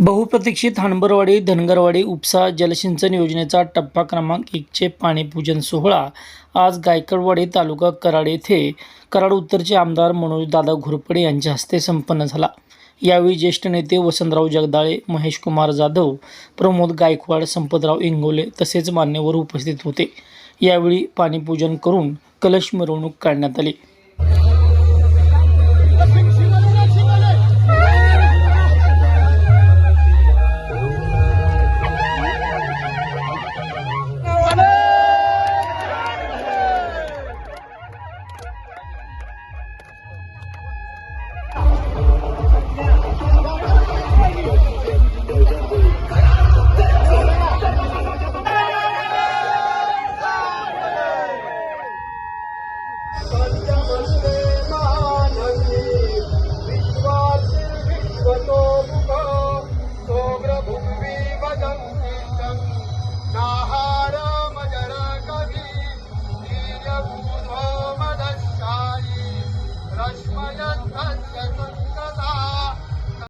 बहुप्रतीक्षित हाणबरवाडी धनगरवाडी उपसा जलसिंचन योजनेचा टप्पा क्रमांक एकचे पाणीपूजन सोहळा आज गायकवाडी तालुका कराड येथे कराड उत्तरचे आमदार मनोजदादा घोरपडे यांच्या हस्ते संपन्न झाला. यावेळी ज्येष्ठ नेते वसंतराव जगदाळे महेशकुमार जाधव प्रमोद गायकवाड संपतराव इंगोले तसेच मान्यवर उपस्थित होते. यावेळी पाणीपूजन करून कलश मिरवणूक काढण्यात आली. Saçmayan ben